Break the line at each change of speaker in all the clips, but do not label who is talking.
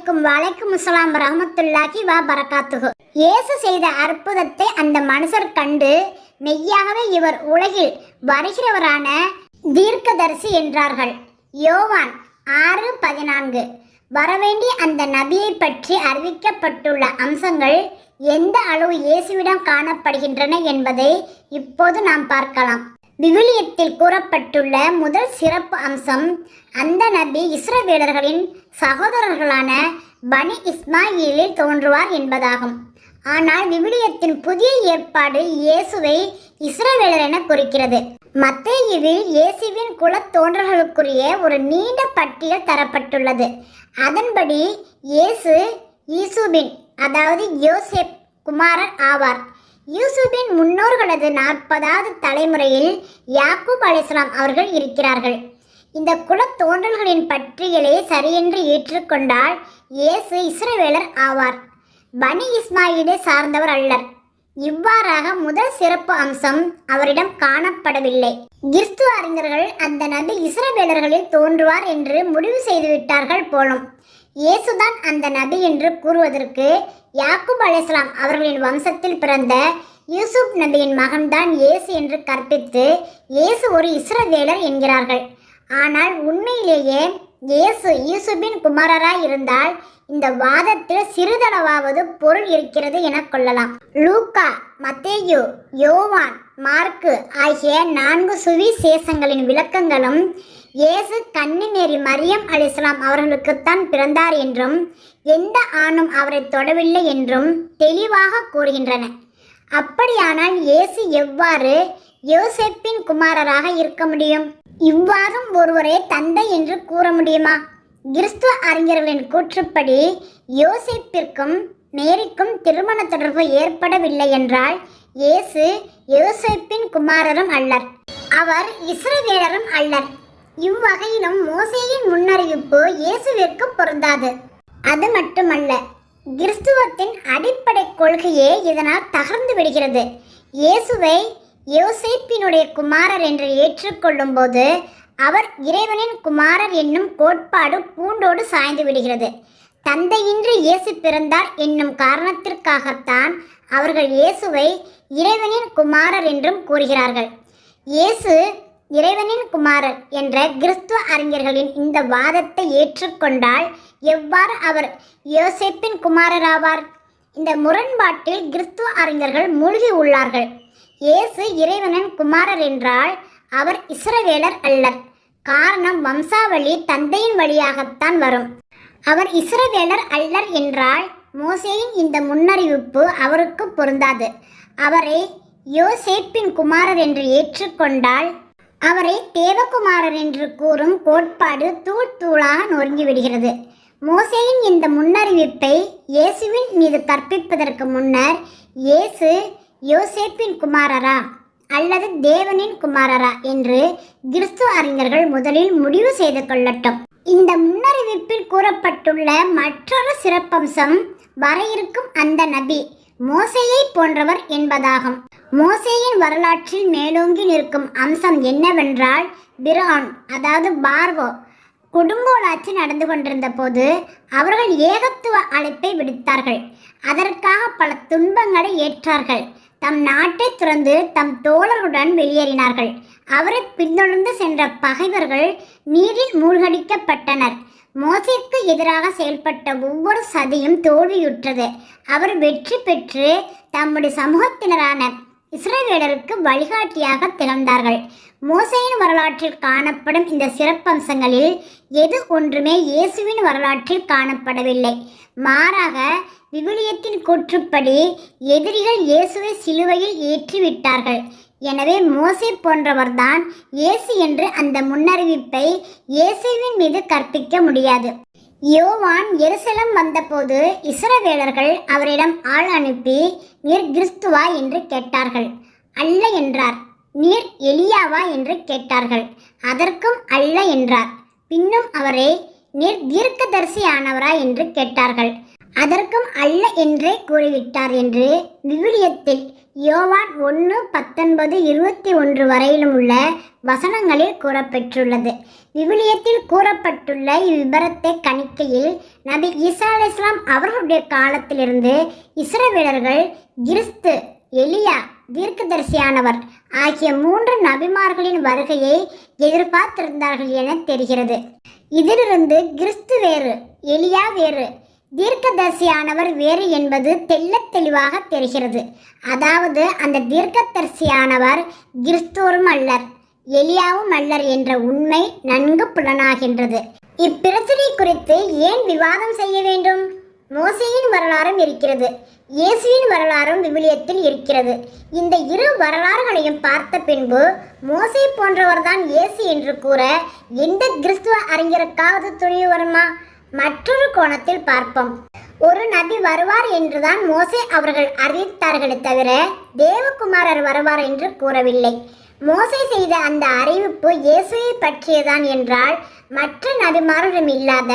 அலைக்கும் வலைக்கும் அஸ்ஸலாம் ரஹமத்துல்லாஹி வா பரகாத்துகு இயேசு செய்த அற்புதத்தை அந்த மனுஷர் கண்டு மெய்யாகவே இவர் உலகில் வருகிறவரான தீர்க்கதரிசி என்றார்கள். யோவான் ஆறு பதினான்கு. வரவேண்டிய அந்த நபியை பற்றி அறிவிக்கப்பட்டுள்ள அம்சங்கள் எந்த அளவு இயேசுவிடம் காணப்படுகின்றன என்பதை இப்போது நாம் பார்க்கலாம். விவிலியத்தில் கூறப்பட்டுள்ள முதல் சிறப்பு அம்சம் அந்த நபி இஸ்ரவேலர்களின் சகோதரர்களான பனி இஸ்மாயிலில் தோன்றுவார் என்பதாகும். ஆனால் விவிலியத்தின் புதிய ஏற்பாடு இயேசுவை இஸ்ரவேலர் என குறிக்கிறது. மத்தேயுவில் இயேசுவின் குலத்தோன்றர்களுக்குரிய ஒரு நீண்ட பட்டியல் தரப்பட்டுள்ளது. அதன்படி இயேசு ஈசுபின் அதாவது யோசேப் குமாரன் ஆவார். யூசுபின் முன்னோர்களது நாற்பதாவது தலைமுறையில் யாக்கூப் அலிஸ்லாம் அவர்கள் இருக்கிறார்கள். இந்த குலத் தோன்றல்களின் பட்டியலை சரியென்று ஏற்றுக்கொண்டால் இயேசு இஸ்ரவேலர் ஆவார். பனி இஸ்மாயிலை சார்ந்தவர் அல்லர். இவ்வாறாக முதல் சிறப்பு அம்சம் அவரிடம் காணப்படவில்லை. கிறிஸ்து அறிஞர்கள் அந்த நபி இஸ்ரவேலர்களில் தோன்றுவார் என்று முடிவு செய்துவிட்டார்கள் போலும். இயேசுதான் அந்த நபி என்று கூறுவதற்கு யாக்குப் அலைஹிஸ்ஸலாம் அவர்களின் வம்சத்தில் பிறந்த யூசுப் நபியின் மகன்தான் இயேசு என்று கற்பித்து இயேசு ஒரு இஸ்ரவேலர் என்கிறார்கள். ஆனால் உண்மையிலேயே இயேசு யூசுப்பின் குமாரராய் இருந்தால் இந்த வாதத்தில் சிறிதளவாவது பொருள் இருக்கிறது என கொள்ளலாம். லூக்கா மத்தேயு யோவான் மார்க்கு ஆகிய நான்கு சுவிசேஷங்களின் விளக்கங்களும் இயேசு கன்னிமேரி மரியம் அலிஸ்லாம் அவர்களுக்குத்தான் பிறந்தார் என்றும் எந்த ஆணும் அவரை தொடவில்லை என்றும் தெளிவாக கூறுகின்றன. அப்படியானால் இயேசு எவ்வாறு யோசேப்பின் குமாரராக இருக்க முடியும்? இவ்வாறும் ஒருவரே தந்தை என்று கூற முடியுமா? கிறிஸ்துவ அறிஞர்களின் கூற்றுப்படி யோசேப்பிற்கும் மேரிக்கும் திருமண தொடர்பு ஏற்படவில்லை என்றால் இயேசு யோசேப்பின் குமாரரும் அல்லர். அவர் இஸ்ரவேலரும் அல்லர். இவ்வகையிலும் மோசேயின் முன்னறிவிப்பு இயேசுவிற்கு பொருந்தாது. அது மட்டுமல்ல கிறிஸ்துவத்தின் அடிப்படை கொள்கையே இதனால் தகர்ந்து விடுகிறது. இயேசுவை யோசேப்பினுடைய குமாரர் என்று ஏற்றுக்கொள்ளும் போது அவர் இறைவனின் குமாரர் என்னும் கோட்பாடு பூண்டோடு சாய்ந்து விடுகிறது. தந்தையின்றி இயேசு பிறந்தார் என்னும் காரணத்திற்காகத்தான் அவர்கள் இயேசுவை இறைவனின் குமாரர் என்றும் கூறுகிறார்கள். இயேசு இறைவனின் குமாரர் என்ற கிறிஸ்துவ அறிஞர்களின் இந்த வாதத்தை ஏற்றுக்கொண்டால் எவ்வாறு அவர் யோசேப்பின் குமாரர் ஆவார் இந்த முரண்பாட்டில் கிறிஸ்துவ அறிஞர்கள் மூழ்கி உள்ளார்கள். இயேசு இறைவனின் குமாரர் என்றால் அவர் இஸ்ரவேலர் அல்லர். காரணம் வம்சாவளி தந்தையின் வழியாகத்தான் வரும். அவர் இஸ்ரவேலர் அல்லர் என்றால் மோசேயின் இந்த முன்னறிவிப்பு அவருக்கு பொருந்தாது. அவரை யோசேப்பின் குமாரர் என்று ஏற்றுக்கொண்டால் அவரை தேவகுமாரர் என்று கூறும் கோட்பாடு தூள் தூளாக நொறுங்கிவிடுகிறது மோசேயின் இந்த முன்னறிவிப்பை இயேசுவின் மீது கற்பிப்பதற்கு முன்னர் இயேசு யோசேப்பின் குமாரரா அல்லது தேவனின் குமாரரா என்று கிறிஸ்துவ அறிஞர்கள் முதலில் முடிவு செய்து கொள்ளட்டும். இந்த முன்னறிவிப்பில் கூறப்பட்டுள்ள மற்றொரு சிறப்பம்சம் வர இருக்கும் அந்த நபி மோசையை போன்றவர் என்பதாகும். மோசேயின் வரலாற்றில் மேலோங்கி நிற்கும் அம்சம் என்னவென்றால் பிரான் அதாவது பார்வோ கொடுங்கோலாட்சி நடந்து கொண்டிருந்த போது அவர்கள் ஏகத்துவ அழைப்பை விடுத்தார்கள். அதற்காக பல துன்பங்களை ஏற்றார்கள். தம் நாட்டை துறந்து தம் தோழர்களுடன் வெளியேறினார்கள். அவரை பின்தொடர்ந்து சென்ற பகைவர்கள் நீரில் மூழ்கடிக்கப்பட்டனர். மோசிற்கு எதிராக செயல்பட்ட ஒவ்வொரு சதியும் தோல்வியுற்றது. அவர் வெற்றி பெற்று தம்முடைய சமூகத்தினரான இஸ்ரவேலருக்கு வழிகாட்டியாக திகழ்ந்தார்கள். மோசையின் வரலாற்றில் காணப்படும் இந்த சிறப்பம்சங்களில் எது ஒன்றுமே இயேசுவின் வரலாற்றில் காணப்படவில்லை. மாறாக விவிலியத்தின் கூற்றுப்படி எதிரிகள் இயேசுவை சிலுவையில் ஏற்றிவிட்டார்கள். எனவே மோசே போன்றவர்தான் இயேசு என்று அந்த முன்னறிவிப்பை இயேசுவின் மீது கற்பிக்க முடியாது. யோவான் எருசலம் வந்தபோது இஸ்ரவேலர்கள் அவரிடம் ஆள் அனுப்பி நீர் கிறிஸ்துவா? என்று கேட்டார்கள். அல்ல என்றார். நீர் எலியாவா? என்று கேட்டார்கள். அதற்கும் அல்ல என்றார். பின்னும் அவரே நீர் தீர்க்கதரிசி ஆனவரா என்று கேட்டார்கள். அதற்கும் அல்ல என்றே கூறிவிட்டார் என்று விவிலியத்தில் யோவான் ஒன்று பத்தொன்பது இருபத்தி ஒன்று வரையிலும் உள்ள வசனங்களில் கூறப்பெற்றுள்ளது. விவிலியத்தில் கூறப்பட்டுள்ள இவ்விபரத்தை கணிக்கையில் நபி ஈசா இஸ்லாம் அவர்களுடைய காலத்திலிருந்து இஸ்ரவேலர்கள் கிறிஸ்து எலியா தீர்க்கதரிசியானவர் ஆகிய மூன்று நபிமார்களின் வருகையை எதிர்பார்த்திருந்தார்கள் என தெரிகிறது. இதிலிருந்து கிறிஸ்து வேறு எலியா வேறு தீர்க்கதரிசியானவர் வேறு என்பது தெள்ளத் தெளிவாக தெரிகிறது. அதாவது அந்த தீர்க்கதரிசியானவர் கிறிஸ்துவரும் அல்லர் எலியாவும் அல்லர் என்ற உண்மை நன்கு புலனாகின்றது. இப்பிரச்சனை குறித்து ஏன் விவாதம் செய்ய வேண்டும்? மோசையின் வரலாறும் இருக்கிறது. இயேசுவின் வரலாறும் விவிலியத்தில் இருக்கிறது. இந்த இரு வரலாறுகளையும் பார்த்த பின்பு மோசை போன்றவர்தான் இயேசு என்று கூற எந்த கிறிஸ்துவ அறிஞருக்காவது துணிவு வருமா? மற்றொரு கோணத்தில் பார்ப்போம். ஒரு நபி வருவார் என்றுதான் மோசே அவர்கள் அறிவித்தார்களே தவிர தேவகுமாரர் வருவார் என்று கூறவில்லை. மோசை செய்த அந்த அறிவிப்பு இயேசுவை பற்றியதான் என்றால் மற்ற நபிமாரிடம் இல்லாத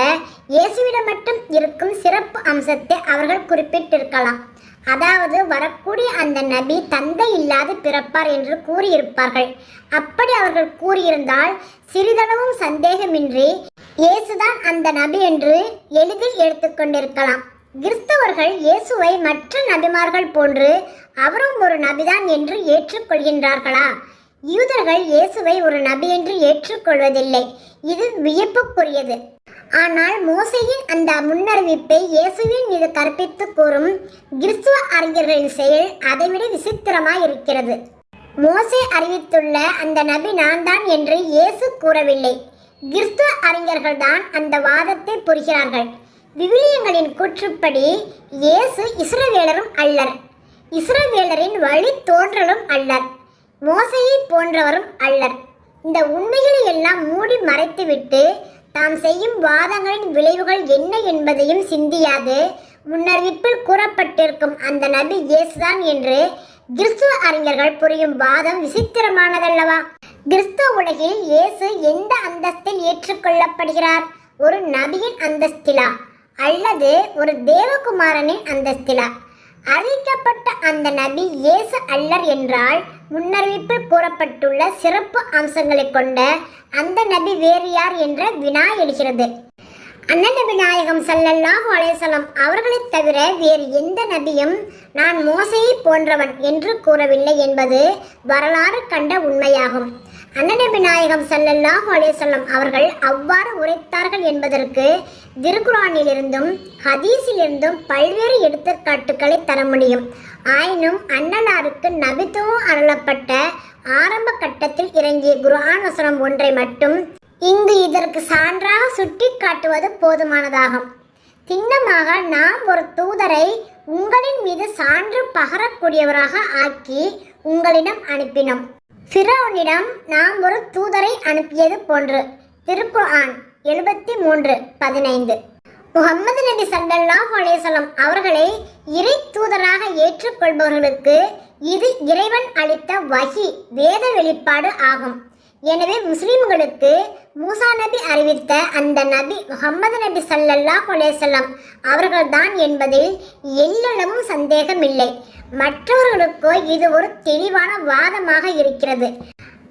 இயேசுவிடம் மட்டும் இருக்கும் சிறப்பு அம்சத்தை அவர்கள் குறிப்பிட்டிருக்கலாம். அதாவது வரக்கூடிய அந்த நபி தந்தை இல்லாது பிறப்பார் என்று கூறியிருப்பார்கள். அப்படி அவர்கள் கூறியிருந்தால் சிறிதளவும் சந்தேகமின்றி இயேசுதான் அந்த நபி என்று எளிதில் எடுத்துக்கொண்டிருக்கலாம் கிறிஸ்தவர்கள் இயேசுவை மற்ற நபிமார்கள் போன்று அவரும் ஒரு நபிதான் என்று ஏற்றுக்கொள்கின்றார்களா? யூதர்கள் இயேசுவை ஒரு நபி என்று ஏற்றுக்கொள்வதில்லை. இது வியப்புக்குரியது. ஆனால் மோசையின் அந்த முன்னறிவிப்பை இயேசுவின் மீது கற்பித்து கூறும் கிறிஸ்துவ அறிஞர்களின் செயல் அதைவிட விசித்திரமாய் இருக்கிறது மோசே அறிவித்துள்ள அந்த நபி நான் தான் என்று இயேசு கூறவில்லை. கிறிஸ்துவ அறிஞர்கள் தான் அந்த வாதத்தை புரிகிறார்கள். விவிலியங்களின் கூற்றுப்படி இயேசு இஸ்ரவேலரும் அல்லர். இஸ்ரவேலரின் வழி தோன்றலும் அல்லர். மோசையை போன்றவரும் அல்லர். இந்த உண்மைகளை எல்லாம் மூடி மறைத்துவிட்டு தாம் செய்யும் வாதங்களின் விளைவுகள் என்ன என்பதையும் சிந்தியாது. முன்னறிவிப்பில் கூறப்பட்டிருக்கும் அந்த நபி இயேசுதான் என்று கிறிஸ்துவ அறிஞர்கள் புரியும் வாதம் விசித்திரமானதல்லவா? கிறிஸ்துவ உலகில் இயேசு எந்த அந்தஸ்தில் ஏற்றுக்கொள்ளப்படுகிறார்? ஒரு நபியின் அந்தஸ்திலா? அல்லது ஒரு தேவகுமாரனின் அந்தஸ்திலா? அறிவிக்கப்பட்ட அந்த நபி இயேசு அல்லர் என்றால் முன்னறிவிப்பில் கூறப்பட்டுள்ள சிறப்பு அம்சங்களை கொண்ட அந்த நபி வேறு யார் என்ற வினா எழுகிறது. அண்ணன் நபி நாயகம் சல்லல்லாஹு அலேசலம் அவர்களை அவர்களைத் தவிர வேறு எந்த நபியும் நான் மோசையை போன்றவன் என்று கூறவில்லை என்பது வரலாறு கண்ட உண்மையாகும். அன்னநபி நாயகம் ஸல்லல்லாஹு அலேசல்லம் அவர்கள் அவ்வாறு உரைத்தார்கள் என்பதற்கு திருக்குரானிலிருந்தும் ஹதீஸிலிருந்தும் பல்வேறு எடுத்துக்காட்டுகளை தர முடியும். ஆயினும் அன்னலாருக்கு நபித்துவம் அருளப்பட்ட ஆரம்ப கட்டத்தில் இறங்கிய குருஹான் வசனம் ஒன்றை மட்டும் இங்கு இதற்கு சான்றாக சுட்டி காட்டுவது போதுமானதாகும். திண்ணமாக நாம் ஒரு தூதரை உங்களின் மீது சான்று பகரக்கூடியவராக ஆக்கி உங்களிடம் அனுப்பினோம். ஃபிரௌனிடம் நாம் ஒரு தூதரை அனுப்பியது போன்று. திருக்குர்ஆன் எழுபத்தி மூன்று பதினைந்து. முகம்மது நபி ஸல்லல்லாஹு அலேசலம் அவர்களை இறை தூதராக ஏற்றுக்கொள்பவர்களுக்கு இது இறைவன் அளித்த வகி வேத வெளிப்பாடு ஆகும். எனவே முஸ்லிம்களுக்கு மூசா நபி அறிவித்த அந்த நபி முகமது நபி சல்லல்லா அலைஹி அவர்கள்தான் என்பதில் எல்லளவும் சந்தேகமில்லை. மற்றவர்களுக்கோ இது ஒரு தெளிவான வாதமாக இருக்கிறது.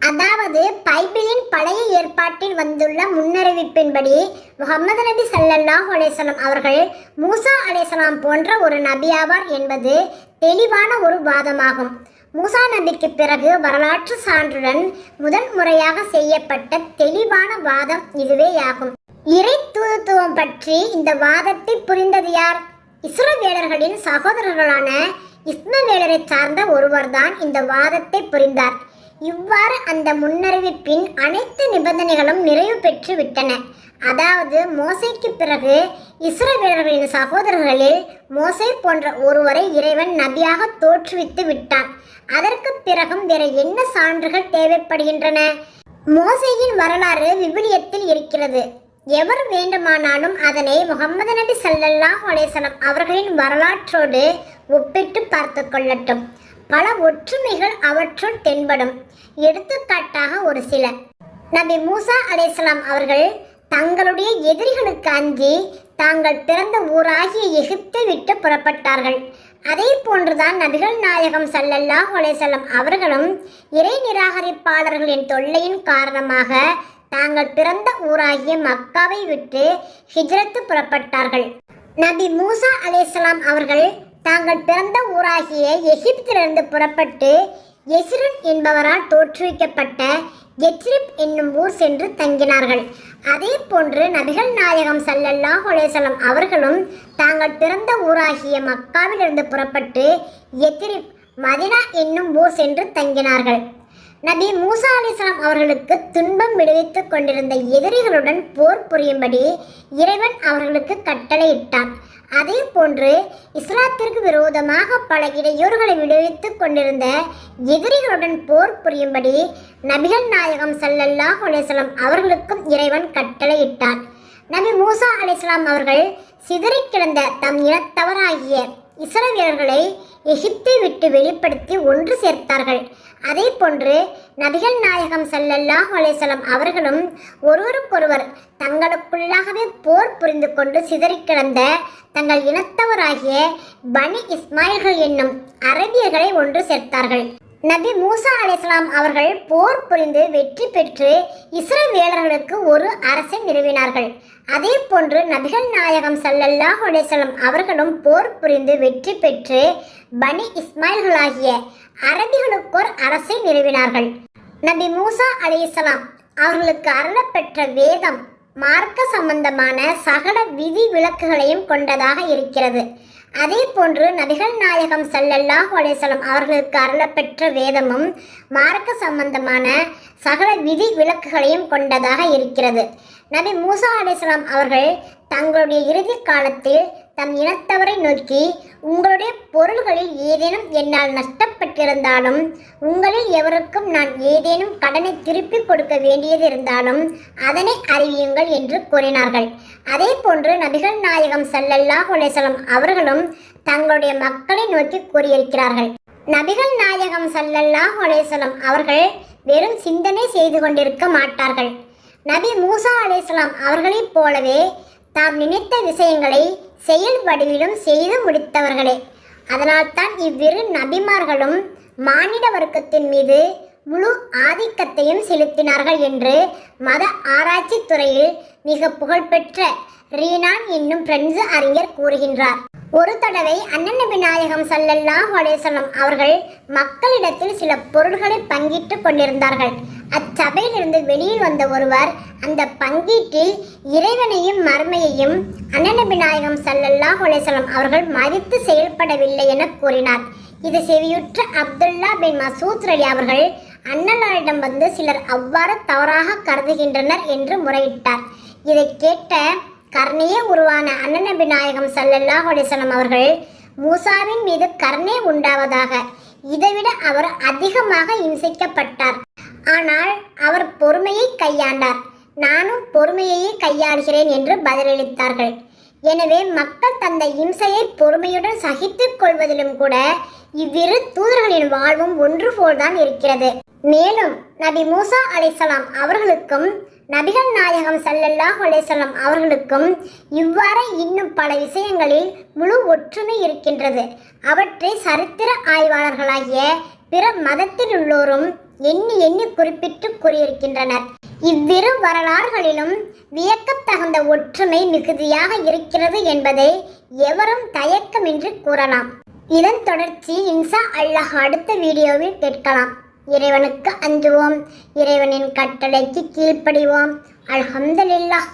அதாவது பைபிளின் பழைய ஏற்பாட்டில் வந்துள்ள முன்னறிவிப்பின்படி முகமது நபி சல்லல்லாஹ் அலேசலாம் அவர்கள் மூசா அலேசலாம் போன்ற ஒரு நபியாவார் என்பது தெளிவான ஒரு வாதமாகும். மூசா நபிக்கு பிறகு வரலாற்று சான்றுடன் முதன் முறையாக செய்யப்பட்ட தெளிவான வாதம் இதுவேயாகும். இறை தூதுத்துவம் பற்றி இந்த வாதத்தை புரிந்தது யார்? இஸ்ரவேலர்களின் சகோதரர்களான இஸ்மவேலரை சார்ந்த ஒருவர்தான் இந்த வாதத்தை புரிந்தார். இவ்வாறு அந்த முன்னறிவிப்பின் அனைத்து நிபந்தனைகளும் நிறைவு பெற்று விட்டன. அதாவது மோசைக்கு பிறகு இஸ்ரவேலர்களின் சகோதரர்களில் மோசை போன்ற ஒருவரை இறைவன் நபியாக தோற்றுவித்து விட்டான். அதற்கு பிறகும் வேற என்ன சான்றுகள் தேவைப்படுகின்றன? மோசையின் வரலாறு விவிலியத்தில் இருக்கிறது. எவர் வேண்டுமானாலும் அதனை முகமது நபி ஸல்லல்லாஹு அலைஹி அவர்களின் வரலாற்றோடு ஒப்பிட்டு பார்த்து கொள்ளட்டும். பல ஒற்றுமைகள் அவற்றுள் தென்படும். எடுத்துக்காட்டாக ஒரு சில. நபி மூசா அலேசலாம் அவர்கள் தங்களுடைய எதிரிகளுக்கு அஞ்சி தாங்கள் பிறந்த ஊராகிய எகிப்தை விட்டு புறப்பட்டார்கள். அதே போன்றுதான் நபிகள் நாயகம் சல்லல்லா அலைஹி அவர்களும் இறை நிராகரிப்பாளர்களின் தொல்லையின் காரணமாக தாங்கள் பிறந்த ஊராகிய மக்காவை விட்டு ஹிஜ்ரத்து புறப்பட்டார்கள். நபி மூசா அலேசலாம் அவர்கள் தாங்கள் பிறந்த ஊராகிய எகிப்திலிருந்து புறப்பட்டு எசிரன் என்பவரால் தோற்றுவிக்கப்பட்ட எத்ரிப் என்னும் ஊர் சென்று தங்கினார்கள். அதே போன்று நபிகள் நாயகம் சல்லல்லா அலைஹி அவர்களும் தாங்கள் பிறந்த ஊராகிய மக்காவிலிருந்து புறப்பட்டு எத்ரிப் மதினா என்னும் ஊர் சென்று தங்கினார்கள். நபி மூசா அலிஸ்லாம் அவர்களுக்கு துன்பம் விடுவித்துக் கொண்டிருந்த எதிரிகளுடன் போர் புரியும்படி இறைவன் அவர்களுக்கு கட்டளையிட்டான். அதே போன்று இஸ்லாத்திற்கு விரோதமாக பல இடையூறுகளை விடுவித்துக் கொண்டிருந்த எதிரிகளுடன் போர் புரியும்படி நபிகள் நாயகம் சல்லல்லாஹ் அலிஸ்லாம் அவர்களுக்கும் இறைவன் கட்டளையிட்டான். நபி மூசா அலிஸ்லாம் அவர்கள் சிதறிக் கிடந்த தம் இனத்தவராகிய இஸ்ரவேலர்களை எகிப்தை விட்டு வெளிப்படுத்தி ஒன்று சேர்த்தார்கள். அதே போன்று நபிகள் நாயகம் செல்லல்லாஹ் அலேசலம் அவர்களும் ஒருவருக்கொருவர் தங்களுக்குள்ளாகவே போர் புரிந்து கொண்டு சிதறிக் கிடந்த தங்கள் இனத்தவராகிய பனி இஸ்மாயில்கள் என்னும் அரபியர்களை ஒன்று சேர்த்தார்கள். நபி மூசா அலைஹிஸ்ஸலாம் அவர்கள் போர் புரிந்து வெற்றி பெற்று இஸ்ரவேலர்களுக்கு ஒரு அரசை நிறுவினார்கள். அதே போன்று நபிகள் நாயகம் சல்லல்லாஹ் அலைஹி அவர்களும் போர் புரிந்து வெற்றி பெற்று பனி இஸ்மாயில்களாகிய அரபிகளுக்கோர் அரசை நிறுவினார்கள். நபி மூசா அலைஹிஸ்ஸலாம் அவர்களுக்கு அருளப்பெற்ற வேதம் மார்க்க சம்பந்தமான சகல விதி விளக்குகளையும் கொண்டதாக இருக்கிறது. அதே போன்று நபிகள் நாயகம் சல்லல்லாஹ் அலேசலம் அவர்களுக்கு அருளப்பெற்ற வேதமும் மார்க்க சம்பந்தமான சகல விதி விளக்குகளையும் கொண்டதாக இருக்கிறது. நபி மூசா அலேசலாம் அவர்கள் தங்களுடைய இறுதி காலத்தில் தம் இனத்தவரை நோக்கி உங்களுடைய பொருள்களில் ஏதேனும் என்னால் நஷ்டப்பட்டிருந்தாலும் உங்களில் எவருக்கும் நான் ஏதேனும் கடனை திருப்பிக் கொடுக்க வேண்டியது இருந்தாலும் அதனை அறிவியுங்கள் என்று கூறினார்கள். அதே போன்று நபிகள் நாயகம் சல்லல்லா அலைஹி அவர்களும் தங்களுடைய மக்களை நோக்கி கூறியிருக்கிறார்கள். நபிகள் நாயகம் சல்லல்லா அலைஹி அவர்கள் வெறும் சிந்தனை செய்து கொண்டிருக்க மாட்டார்கள். நபி மூசா அலேஸ்லாம் அவர்களைப் போலவே தாம் நினைத்த விஷயங்களை செயல் வடிவிலும் செய்து முடித்தவர்களே. அதனால்தான் இவ்விரு நபிமார்களும் மானிட வர்க்கத்தின் மீது முழு ஆதிக்கத்தையும் செலுத்தினார்கள் என்று மத ஆராய்ச்சி துறையில் மிக புகழ்பெற்ற ரீனான் என்னும் பிரெஞ்சு அறிஞர் கூறுகின்றார். ஒரு தடவை அண்ணன் விநாயகம் சல்லல்லா ஸல்லல்லாஹு அவர்கள் மக்களிடத்தில் சில பொருள்களை பங்கிட்டு கொண்டிருந்தார்கள். அச்சபையிலிருந்து வெளியில் வந்த ஒருவர் அந்த பங்கீட்டில் இறைவனையும் மர்மையையும் அண்ணன் விநாயகம் சல்லல்லா ஸல்லல்லாஹு அவர்கள் மதித்து செயல்படவில்லை என கூறினார். இது செவியுற்ற அப்துல்லா பின் மசூத் அலி அவர்கள் அண்ணலாரிடம் வந்து சிலர் அவ்வாறு தவறாக கருதுகின்றனர் என்று முறையிட்டார். இதை கேட்ட கர்ணையே உருவான அண்ணன் விநாயகம் சல்லல்லா ஸல்லல்லாஹு அவர்கள் மூசாவின் மீது கர்ணே உண்டாவதாக இதைவிட அவர் அதிகமாக இம்சிக்கப்பட்டார். ஆனால் அவர் பொறுமையை கையாண்டார். நானும் பொறுமையையே கையாளுகிறேன் என்று பதிலளித்தார்கள். எனவே மக்கள் தந்த இம்சையை பொறுமையுடன் சகித்துக் கொள்வதிலும் கூட இவ்விரு தூதர்களின் வாழ்வும் ஒன்று போல்தான் இருக்கிறது. மேலும் நபி மூசா அலைசலாம் அவர்களுக்கும் நபிகள் நாயகம் சல்லல்லாஹ் அலைஹி அவர்களுக்கும் இவ்வாறு இன்னும் பல விஷயங்களில் முழு ஒற்றுமை இருக்கின்றது. அவற்றை சரித்திர ஆய்வாளர்களாகிய பிற மதத்தில் உள்ளோரும் எண்ணி எண்ணி குறிப்பிட்டு கூறியிருக்கின்றனர். இவ்விரு வரலாறுகளிலும் வியக்கத்தகுந்த ஒற்றுமை மிகுதியாக இருக்கிறது என்பதை எவரும் தயக்கமின்றி கூறலாம். இதன் தொடர்ச்சி இன்சா அல்லாஹ் அடுத்த வீடியோவில் கேட்கலாம். இறைவனுக்கு அஞ்சுவோம். இறைவனின் கட்டளைக்கு கீழ்ப்படிவோம். அல்ஹம்துலில்லாஹ்.